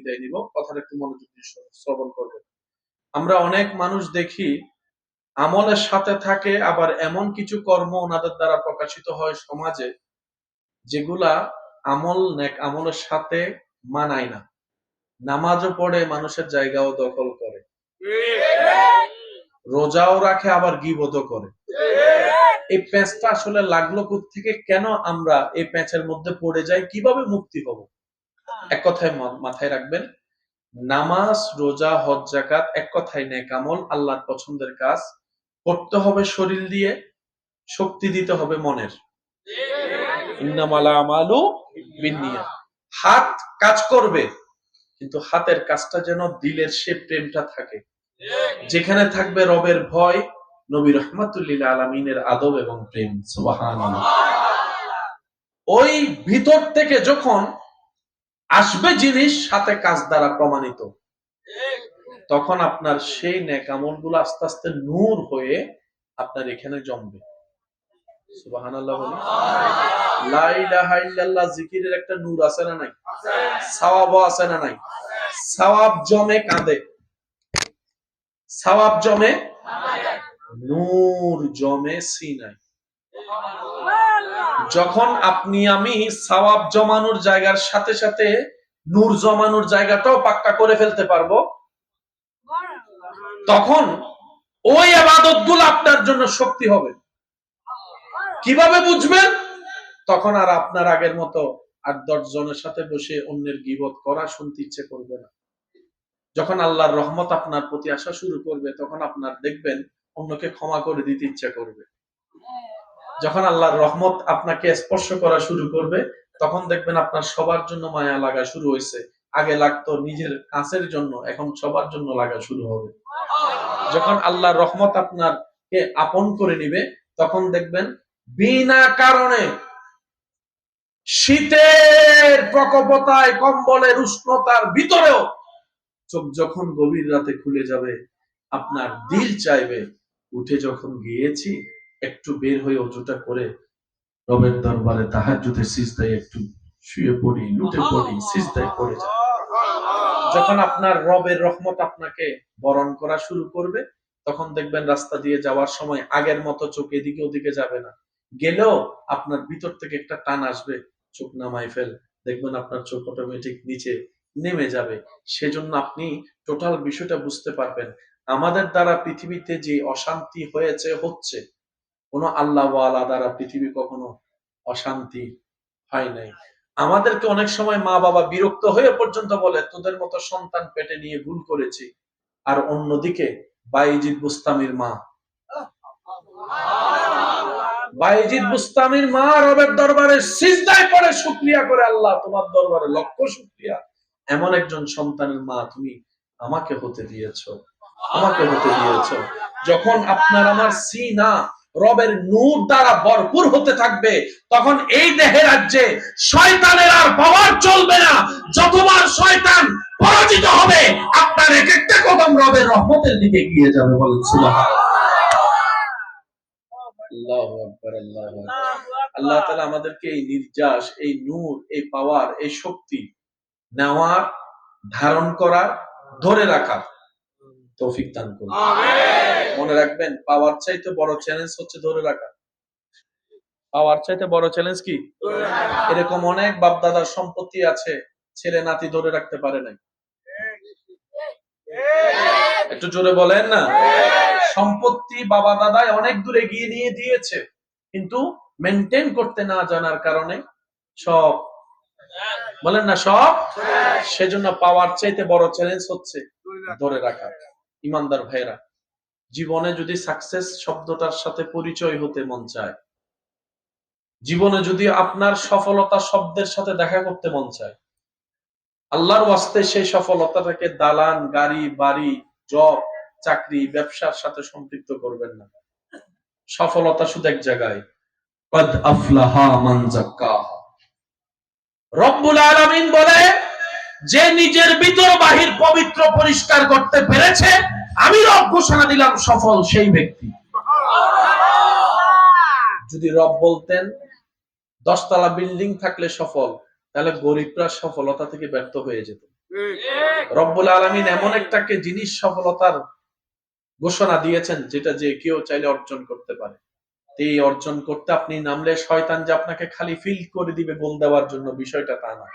বিদায় নিব। কথাটা একটু মনোযোগ শ্রবণ করবেন আমরা অনেক মানুষ দেখি, আমলের সাথে থাকে, আবার এমন কিছু কর্ম ওনাদের দ্বারা প্রকাশিত হয় সমাজে, যেগুলা আমল, নেক আমলের সাথে মানায় না। নামাজও পড়ে, মানুষের জায়গাও দখল করে। রোজাও রাখে, আবার গিবতও করে। এই প্যাঁচটা আসলে লাগল থেকে কেন আমরা এই প্যাঁচের মধ্যে পড়ে যাই? কীভাবে মুক্তি হব? এক কথায় মাথায় রাখবেন, নামাজ, রোজা, হজ জাকাত এক কথায় নেক আমল, আল্লাহর পছন্দের কাজ। করতে হবে শরীর দিয়ে, শক্তি দিতে হবে মনের। হাত কাজ করবে, কিন্তু হাতের কাজটা যেন দিলের সে প্রেমটা থাকে। যেখানে থাকবে রবের ভয়, নবী রহমাতুল্লিল আলমিনের আদব এবং প্রেম। সুবাহান ওই ভিতর থেকে যখন আসবে জিনিস সাথে কাজ দ্বারা প্রমাণিত। তখন আপনার সেই নেক আমলগুলো আস্তে আস্তে নূর হয়ে আপনার এখানে জমবে। জিকিরের একটা নূর আছে না নাই? আছে না নাই? সাওয়াব জমে কাঁদে। সাওয়াব জমে? নূর জমে সিনাই যখন আপনি, আমি সাওয়াব জমানোর জায়গার সাথে সাথে নূর জমানোর জায়গাটাও পাক্কা করে ফেলতে পারব, তখন ওই আবাদতগুলো আপনার জন্য শক্তি হবে। কীভাবে বুঝবেন? তখন আর আপনার আগের মতো আট দশ জনের সাথে বসে অন্যের গিবত করা শুনতে ইচ্ছে করবে না। যখন আল্লাহর রহমত আপনার প্রতি আসা শুরু করবে, তখন আপনার দেখবেন অন্যকে ক্ষমা করে দিতে ইচ্ছা করবে। যখন আল্লাহর রহমত আপনাকে স্পর্শ করা শুরু করবে, তখন দেখবেন আপনার সবার জন্য মায়া লাগা শুরু হয়েছে। আগে লাগতো নিজের কাছের জন্য, এখন সবার জন্য লাগা শুরু হবে। যখন আল্লাহর রহমত আপনাকে আপন করে নিবে, তখন দেখবেন বিনা কারণে শীতের প্রকোপতায়, কম্বলের উষ্ণতার ভিতরেও চোখ যখন গভীর রাতে খুলে যাবে, আপনার দিল চাইবে, উঠে যখন গিয়েছি একটু বের হয়ে অজুটা করে রবের দরবারে তাহার যুদ্ধে সিজদায় একটু শুয়ে পড়ি লুটে পড়ি সিজদায় পড়ে যায় যখন আপনার রবের রহমত আপনাকে বরণ করা শুরু করবে তখন দেখবেন রাস্তা দিয়ে যাওয়ার সময় আগের মতো চোখ এদিকে ওদিকে যাবে না। গেলেও আপনার ভিতর থেকে একটা টান আসবে চোখ নামাই ফেল। দেখবেন আপনার চোখ অটোমেটিক নিচে নেমে যাবে। সেজন্য আপনি টোটাল বিষয়টা বুঝতে পারবেন। আমাদের দ্বারা পৃথিবীতে যে অশান্তি হয়েছে হচ্ছে কোনো আল্লাহ দ্বারা পৃথিবী কখনো অশান্তি হয় নাই। আমাদেরকে অনেক সময় মা বাবা বিরক্ত হয়ে পর্যন্ত বলে, তোদের মতো সন্তান পেটে নিয়ে ভুল করেছি। আর অন্যদিকে বাইজিদ বুস্তামির মা। বাইজিদ বুস্তামির মা রবের দরবারে সিজদায় পড়ে শুকরিয়া করে, আল্লাহ, তোমার দরবারে লক্ষ শুকরিয়া। এমন একজন সন্তানের মা তুমি আমাকে হতে দিয়েছ, আমাকে হতে দিয়েছ। যখন আপনার আমার সিনা রবের নূর দ্বারা ভরপুর হতে থাকবে। তখন এই দেহে রাজ্যে শয়তানের আর পাওয়ার চলবে না। যতবার শয়তান পরাজিত হবে, আপনার এক একটা কদম রবের রহমতের দিকে গিয়ে যাবে সুবহানাল্লাহ। আল্লাহু তাআলা আমাদেরকে এই নির্যাস, এই নূর, এই পাওয়ার, এই শক্তি নেওয়ার, ধারণ করার, ধরে রাখার তৌফিক দান করুন। মনে রাখবেন পাওয়ার চাইতে বড় চ্যালেঞ্জ হচ্ছে ধরে রাখা। পাওয়ার চাইতে বড় চ্যালেঞ্জ কি? এরকম অনেক বাপ দাদার সম্পত্তি আছে ছেলে নাতি ধরে রাখতে পারে নাই। একটু জোরে বলেন না? সম্পত্তি বাবা দাদায় অনেক দূরে গিয়ে নিয়ে দিয়েছে কিন্তু মেনটেন করতে না জানার কারণে সব বলেন না সব? সেজন্য পাওয়ার চাইতে বড় চ্যালেঞ্জ হচ্ছে ধরে রাখা। ইমানদার ভাইরা জীবনে যদি সাকসেস শব্দটার সাথে পরিচয় হতে মন চায়, জীবনে যদি আপনার সফলতা শব্দের সাথে দেখা করতে মন চায়, আল্লাহর ওয়াস্তে সেই সফলতাটাকে দালান, গাড়ি, বাড়ি জব চাকরি, ব্যবসার সাথে সম্পৃক্ত করবেন না। সফলতা শুধু এক জায়গায়। রব্বুল আলামিন বলে যে নিজের ভিতর বাহির পবিত্র পরিষ্কার করতে পেরেছে, আমি রব ঘোষণা দিলাম সফল সেই ব্যক্তি। যদি রব বলতেন, দশতলা বিল্ডিং থাকলে সফল, তাহলে গরিবরা সফলতা থেকে ব্যর্থ হয়ে যেত। রব্বুল আলমিন এমন একটাকে জিনিস সফলতার ঘোষণা দিয়েছেন, যেটা যে কেউ চাইলে অর্জন করতে পারে। এই অর্জন করতে আপনি নামলে শয়তান যে আপনাকে খালি ফিল করে দিবে গোল দেওয়ার জন্য, বিষয়টা তা না।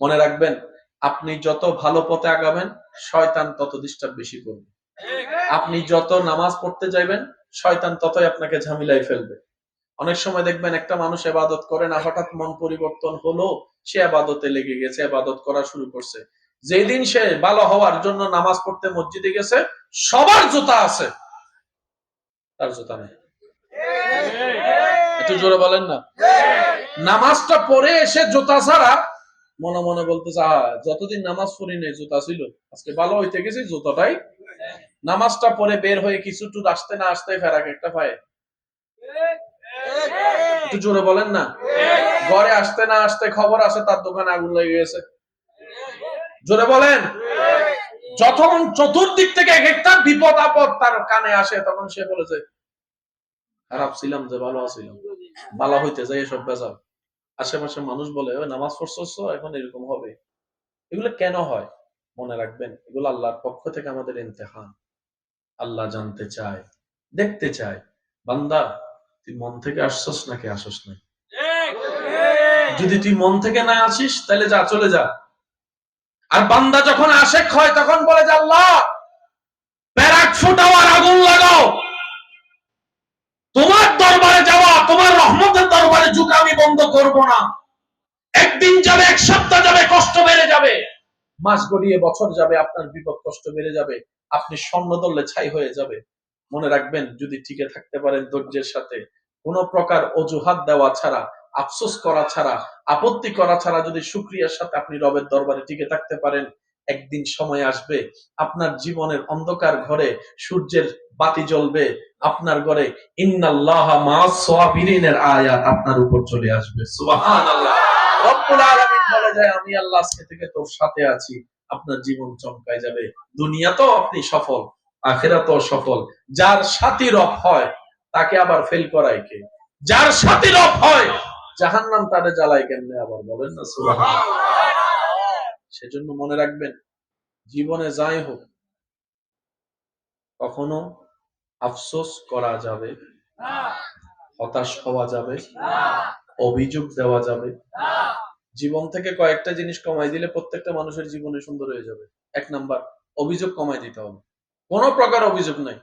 মনে রাখবেন আপনি যত ভালো পথে আগাবেন, শয়তান তত ডিস্টার্ব বেশি করবে। আপনি যত নামাজ পড়তে যাইবেন, শয়তান ততই আপনাকে ঝামেলায় ফেলবে। অনেক সময় দেখবেন একটা মানুষ এবাদত করে না, হঠাৎ মন পরিবর্তন হলো, সে আবাদতে লেগে গেছে আবাদত করা শুরু করছে। যেদিন সে ভালো হওয়ার জন্য নামাজ পড়তে মসজিদে গেছে, সবার জুতা আছে। তার জুতা নেই। একটু জোরে বলেন না। নামাজটা পড়ে এসে জুতা ছাড়া মনে মনে বলতেছে যতদিন নামাজ পড়ি নেই, জুতা ছিল। আজকে ভালো হইতে গেছি, জুতাটাই। নামাজটা পরে বের হয়ে কিছু টুর আসতে না আসতে ফেরাক একটা পায়ে। একটু জোরে বলেন না। ঘরে আসতে না আসতে খবর আসে, তার দোকানে আগুন লেগে গেছে। জোরে বলেন। যখন চতুর্দিক থেকে এক একটা বিপদ আপদ তার কানে আসে, তখন সে বলেছে খারাপ ছিলাম যে, ভালো আছিলাম। ভালো হইতে যাই এসব বেজাল। আশেপাশে মানুষ বলে নামাজ পড়ছস এখন এরকম হবে। এগুলো কেন হয়? মনে রাখবেন, এগুলো আল্লাহর পক্ষ থেকে আমাদের ইমতেহান। আল্লাহ জানতে চায়, দেখতে চায়। বান্দা, তুই মন থেকে আসছস নাকি আসস না যদি তুই মন থেকে না আসিস, তাহলে যা, চলে যা। আর বান্দা যখন আশেক হয় তখন বলে যে, আল্লাহ প্যারাক ফুটাও আর আগুন লাগাও তোমার দরবারে যাওয়া তোমার রহমতের দরবারে ঝুঁকা আমি বন্ধ করব না। একদিন যাবে, এক সপ্তাহ যাবে, কষ্ট বেড়ে যাবে। মাস গড়িয়ে বছর যাবে, আপনার বিপদ কষ্ট বেড়ে যাবে। আপনি স্বর্ণ দললে ছাই হয়ে যাবে। মনে রাখবেন, যদি টিকে থাকতে পারেন ধৈর্যের সাথে। কোন প্রকার অজুহাত দেওয়া ছাড়া, আফসোস করা ছাড়া, আপত্তি করা ছাড়া যদি সুক্রিয়ার সাথে আপনি রবের দরবারে টিকে থাকতে পারেন একদিন সময় আসবে, আপনার জীবনের অন্ধকার ঘরে সূর্যের বাতি জ্বলবে, আপনার ঘরে ইন্নাল্লাহ মা'আস সাবিরিনের আয়াত আপনার উপর চলে আসবে। বলে যায়, আমি আল্লাহ আজকে থেকে তোর সাথে আছি, আপনার জীবন চমকায় যাবে। দুনিয়া তো আপনি সফল, আখেরা তো সফল। যার সাথী রব হয়, তাকে আবার ফেল করায় কে? যার সাথী রব হয়, জাহান্নাম তারে জ্বালায় কেমনে আবার বলেন না? সুবহানাল্লাহ। সেজন্য মনে রাখবেন, জীবনে যাই হোক, কখনো আফসোস করা যাবে, হতাশ হওয়া যাবে, অভিযোগ দেওয়া যাবে। জীবন থেকে কয়েকটা জিনিস কমাই দিলে প্রত্যেকটা মানুষের জীবনে সুন্দর হয়ে যাবে। এক নাম্বার, অভিযোগ কমাই দিতে হবে। কোন প্রকার অভিযোগ নাই।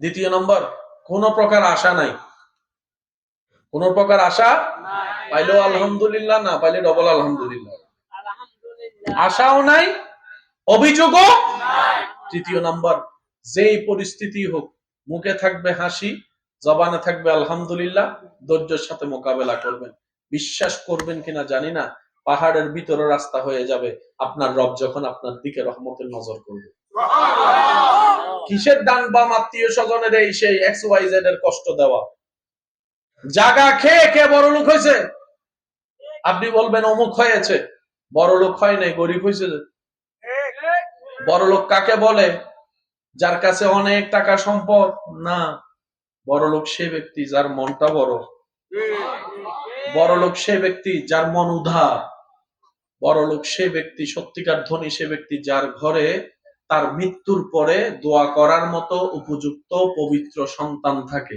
দ্বিতীয় নম্বর, কোন প্রকার আশা নাই। কোন প্রকার আশা পাইলেও আলহামদুলিল্লাহ, না পাইলে ডবল আলহামদুলিল্লাহ। আশাও নাই, অভিযোগও তৃতীয় নাম্বার, যেই পরিস্থিতি হোক, মুখে থাকবে হাসি, জবানে থাকবে আলহামদুলিল্লাহ, ধৈর্যের সাথে মোকাবেলা করবেন। বিশ্বাস করবেন কিনা জানি না, পাহাড়ের ভিতরে রাস্তা হয়ে যাবে। আপনার রব যখন আপনার দিকে রহমতের নজর করবে। কিসের দান বা আত্মীয় স্বজনের এই সেই এক্স ওয়াই জেড এর কষ্ট দেওয়া? জাগা খেয়ে কে বড় লোক হয়েছে? আপনি বলবেন অমুক হয়েছে। বড় লোক হয় নাই, গরিব হয়েছে বড় লোক কাকে বলে? যার কাছে অনেক টাকা সম্পদ? না। বড় লোক সে ব্যক্তি যার মনটা বড়। বড় লোক সে ব্যক্তি যার মন উধার বড় লোক সে ব্যক্তি, সত্যিকার ধনী সে ব্যক্তি যার ঘরে তার মৃত্যুর পরে দোয়া করার মতো উপযুক্ত পবিত্র সন্তান থাকে।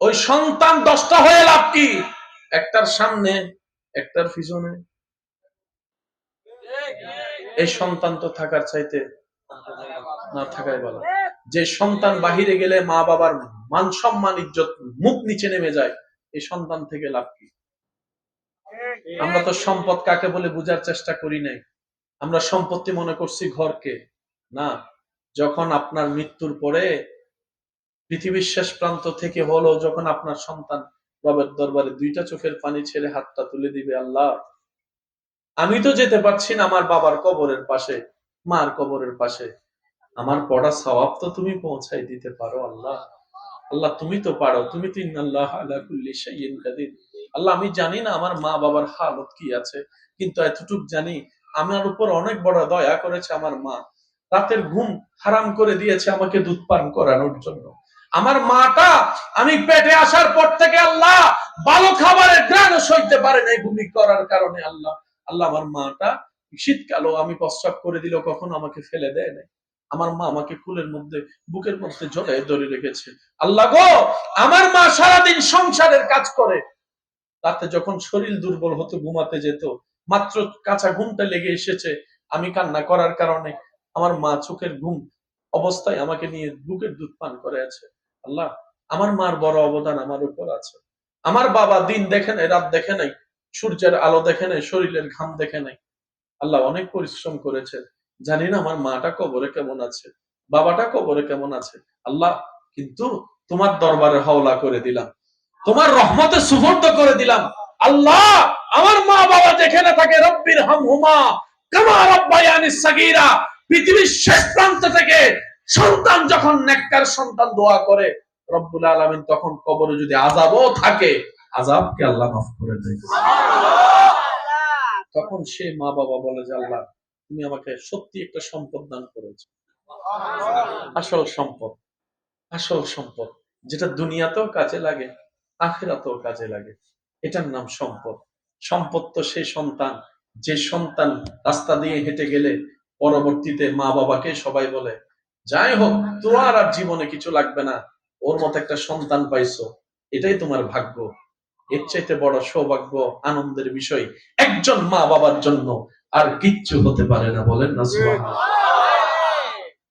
ওই সন্তান দশটা হয়ে লাভ কি? একটার সামনে একটার পিছনে এই সন্তান তো থাকার চাইতে না থাকাই ভালো। যে সন্তান বাহিরে গেলে মা বাবার মান সম্মান, ইজ্জত মুখ নিচে নেমে যায়, এই সন্তান থেকে লাভ কি? আমরা তো সম্পদ কাকে বলে বোঝার চেষ্টা করি নাই। আমরা সম্পত্তি মনে করছি ঘরকে। না, যখন আপনার মৃত্যুর পরে পৃথিবীর শেষ প্রান্ত থেকে হলো যখন আপনার সন্তান রবের দরবারে দুইটা চোখের পানি ছেড়ে হাতটা তুলে দিবে আল্লাহ। আমি তো যেতে পারছি না আমার বাবার কবরের পাশে, মার কবরের পাশে। আমার পড়া সওয়াব তো তুমি পৌঁছাই দিতে পারো আল্লাহ। আল্লাহ, তুমি তো পারো। তুমি তো ইন্নাল্লাহ আলা আল্লাহ, আমি জানি না আমার মা বাবার হালত কি আছে, কিন্তু এতটুক জানি আমার উপর অনেক বড় দয়া করেছে আমার মা। রাতের ঘুম হারাম করে দিয়েছে আমাকে দুধ পান করানোর জন্য। আমার মাটা আমি পেটে আসার পর থেকে আল্লাহ ভালো খাবারের গ্রাণ সইতে পারে নাই ভূমি করার কারণে আল্লাহ। আল্লাহ আমার মাটা শীতকালও আমি প্রস্রাব করে দিলেও কখনো আমাকে ফেলে দেয় নাই। আমার মা আমাকে ফুলের মধ্যে, বুকের মধ্যে জড়ায় ধরে রেখেছে। আল্লাহ গো, আমার মা সারাদিন সংসারের কাজ করে। রাতে যখন শরীর দুর্বল হতো, ঘুমাতে যেত, মাত্র কাঁচা ঘুমটা লেগে এসেছে, আমি কান্না করার কারণে আমার মা চোখের ঘুম অবস্থায় আমাকে নিয়ে বুকের দুধ পান করে আছে। আল্লাহ, আমার মার বড় অবদান আমার উপর আছে। আমার বাবা দিন দেখে নাই, রাত দেখে নাই, সূর্যের আলো দেখে নাই, শরীরের ঘাম দেখে নাই। আল্লাহ অনেক পরিশ্রম করেছে জানি না আমার মাটা কবরে কেমন আছে, বাবাটা কবরে কেমন আছে। আল্লাহ, কিন্তু তোমার দরবারে হাওলা করে দিলাম। তোমার রহমতে সুফর্দ করে দিলাম। আল্লাহ, আমার মা বাবা যেখানে থাকে, রব্বির হাম হুমা কামা রব্বায়ানি সাগীরা, পৃথিবীর শেষ প্রান্ত থেকে সন্তান যখন নেককার সন্তান দোয়া করে রব্বুল আলামিন তখন কবরে যদি আযাবও থাকে আযাবকে আল্লাহ মাফ করে দেয়। তখন সে মা বাবা বলে যে আল্লাহ তুমি আমাকে সত্যি একটা সম্পদ দান করেছ। আসল সম্পদ আসল সম্পদ যেটা দুনিয়াতেও কাজে লাগে আখেরাতেও কাজে লাগে এটার নাম সম্পদ। সম্পদ তো সেই সন্তান যে সন্তান রাস্তা দিয়ে হেঁটে গেলে পরবর্তীতে মা বাবাকে সবাই বলে যাই হোক তোমার আর জীবনে কিছু লাগবে না। ওর মতো একটা সন্তান পাইছো এটাই তোমার ভাগ্য। এর চাইতে বড় সৌভাগ্য আনন্দের বিষয় একজন মা বাবার জন্য আর কিচ্ছু হতে পারে না বলেন না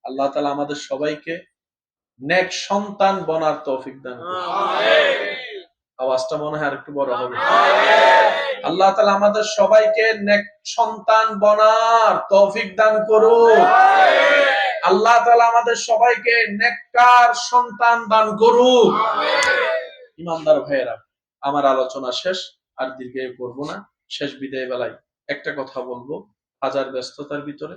আল্লাহ তালা আমাদের সবাইকে নেক সন্তান বনার তৌফিক দান আওয়াজটা মনে হয় আরেকটু বড় হবে। আল্লাহ তালা আমাদের সবাইকে নেক সন্তান বনার তৌফিক দান করুন আল্লাহ তালা আমাদের সবাইকে নেককার সন্তান দান করুক। ইমানদার ভাইয়েরা আমার আলোচনা শেষ আর দীর্ঘ করব না। শেষ বিদায় বেলায় একটা কথা বলব। হাজার ব্যস্ততার ভিতরে